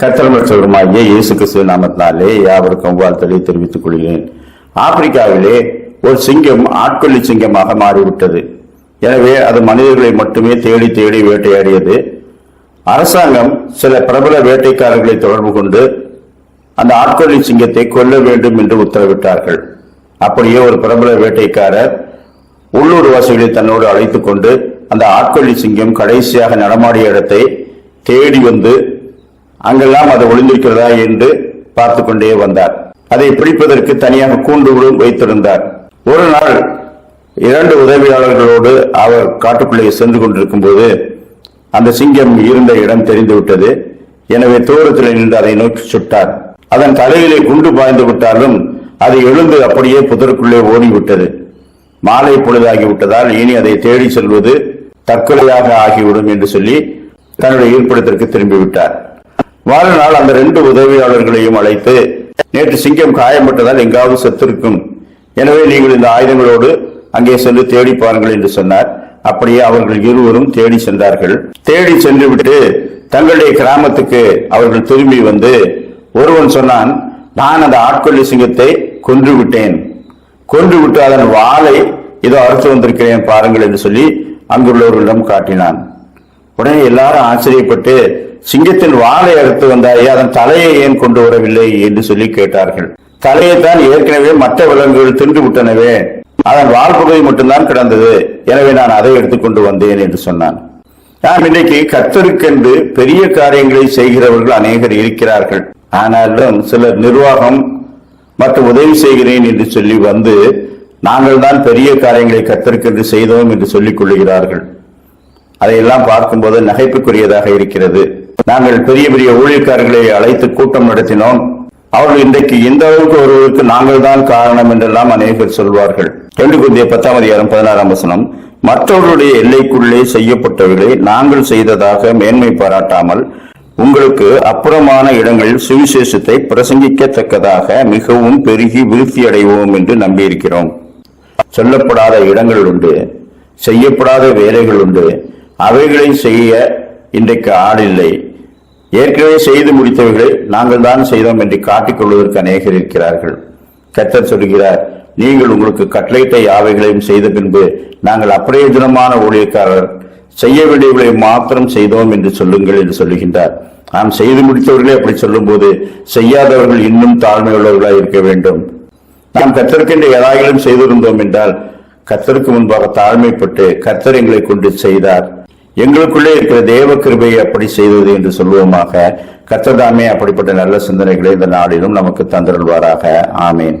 கத்தலமற்றவருமாகிய இயேசு கிறிஸ்துவ நாமத்தினாலே யாவருக்கும் வாழ்த்தலை தெரிவித்துக் கொள்கிறேன். ஆப்பிரிக்காவிலே ஒரு சிங்கம் ஆட்கொள்ளி சிங்கமாக மாறிவிட்டது. எனவே அது மனிதர்களை மட்டுமே தேடி தேடி வேட்டையாடியது. அரசாங்கம் சில பிரபல வேட்டைக்காரர்களை தொடர்பு கொண்டு அந்த ஆட்கொள்ளி சிங்கத்தை கொல்ல வேண்டும் என்று உத்தரவிட்டார்கள். அப்படியே ஒரு பிரபல வேட்டைக்காரர் உள்ளூர் வாசிகளை தன்னோடு அழைத்துக் கொண்டு அந்த ஆட்கொள்ளி சிங்கம் கடைசியாக நடமாடிய இடத்தை தேடி வந்து அங்கெல்லாம் அது ஒளிந்திருக்கிறதா என்று பார்த்து கொண்டே வந்தார். அதை பிடிப்பதற்கு தனியாக கூண்டுகளும் வைத்திருந்தார். ஒரு நாள் இரண்டு உதவியாளர்களோடு அவர் காட்டுக்குள்ளே சென்று கொண்டிருக்கும் போது அந்த சிங்கம் இருந்த இடம் தெரிந்துவிட்டது. எனவே தூரத்தில் நின்று அதை நோக்கி சுட்டார். அதன் தலையிலே குண்டு பாய்ந்து விட்டாலும் அது எழுந்து அப்படியே புதருக்குள்ளே ஓடிவிட்டது. மாலை பொழுதாகிவிட்டதால் இனி அதை தேடி செல்வது தற்கொலையாக ஆகிவிடும் என்று சொல்லி தன்னுடைய இருப்பிடத்திற்கு திரும்பிவிட்டார். வாழ்நாள் அந்த ரெண்டு உதவியாளர்களையும் அழைத்து நேற்று சிங்கம் காயப்பட்டதால் எங்காவது செத்திருக்கும். எனவே நீங்கள் இந்த ஆயுதங்களோடு அங்கே சென்று தேடி பாருங்கள் என்று சொன்னார். அப்படியே அவர்கள் இருவரும் தேடி சென்றார்கள். தேடி சென்று விட்டு தங்களுடைய கிராமத்துக்கு அவர்கள் திரும்பி வந்து ஒருவன் சொன்னான் நான் அந்த ஆட்கொள்ளி சிங்கத்தை கொன்று விட்டேன் கொன்று விட்டு அதன் வாளை இதோ அறுத்து வந்திருக்கிறேன் பாருங்கள் என்று சொல்லி அங்குள்ளவர்களிடம் காட்டினான். உடனே எல்லாரும் ஆச்சரியப்பட்டு சிங்கத்தின் வாளை அறுத்து வந்தாயே அதன் தலையை ஏன் கொண்டு வரவில்லை என்று சொல்லி கேட்டார்கள். தலையை தான் ஏற்கனவே மற்ற விலங்குகள் தின்று விட்டனவே. அதன் வால் பகுதி மட்டும்தான் கிடந்தது. எனவே நான் அதை எடுத்துக்கொண்டு வந்தேன் என்று சொன்னான். நாம் இன்றைக்கு கத்தருக்கென்று பெரிய காரியங்களை செய்கிறவர்கள் அநேகர் இருக்கிறார்கள். ஆனாலும் சிலர் நிர்வாகம் மற்றும் உதவி செய்கிறேன் என்று சொல்லி வந்து நாங்கள் தான் பெரிய காரியங்களை கத்தருக்கென்று செய்தோம் என்று சொல்லிக் கொள்ளுகிறார்கள். அதையெல்லாம் பார்க்கும்போது நகைப்புக்குரியதாக இருக்கிறது. நாங்கள் பெரிய பெரிய ஊழியக்காரர்களை அழைத்து கூட்டம் நடத்தினோம். அவர்கள் இன்றைக்கு இந்த அளவுக்கு ஒருவருக்கு நாங்கள் தான் காரணம் என்றெல்லாம் அநேகர் சொல்வார்கள். ரெண்டு குந்திய பத்தாம் அதிகாரம் பதினாறாம் வசனம் மற்றவர்களுடைய எல்லைக்குள்ளே செய்யப்பட்டவர்களை நாங்கள் செய்ததாக மேன்மை பாராட்டாமல் உங்களுக்கு அப்புறமான இடங்களில் சுவிசேஷத்தை பிரசங்கிக்கத்தக்கதாக மிகவும் பெருகி விருத்தி அடைவோம் என்று நம்பியிருக்கிறோம். சொல்லப்படாத இடங்கள் உண்டு செய்யப்படாத வேலைகள் உண்டு. அவைகளை செய்ய இன்றைக்கு ஆள் இல்லை. ஏற்கனவே செய்து முடித்தவர்களை நாங்கள் தான் செய்தோம் என்று காட்டிக் கொள்வதற்கு அநேகர் இருக்கிறார்கள். கத்தர் சொல்கிறார் நீங்கள் உங்களுக்கு கட்டளையிட்ட யாவைகளையும் செய்த பின்பு நாங்கள் அப்பிரயோஜனமான ஊழியக்காரர் செய்ய வேண்டியவர்களை மாத்திரம் செய்தோம் என்று சொல்லுங்கள் என்று சொல்லுகின்றார். நாம் செய்து முடித்தவர்களே அப்படி சொல்லும்போது செய்யாதவர்கள் இன்னும் தாழ்மையுள்ளவர்களாக இருக்க வேண்டும். நாம் கத்தருக்கென்று ஏதாயிலும் செய்திருந்தோம் என்றால் கத்தருக்கு முன்பாக தாழ்மைப்பட்டு கத்தர் எங்களை கொண்டு செய்தார். எங்களுக்குள்ளே இருக்கிற தேவ கிருபையை அப்படி செய்தது என்று சொல்லுவோமாக. கத்ததாமே அப்படிப்பட்ட நல்ல சிந்தனைகளை இந்த நாளிலும் நமக்கு தந்திருவாராக ஆமேன்.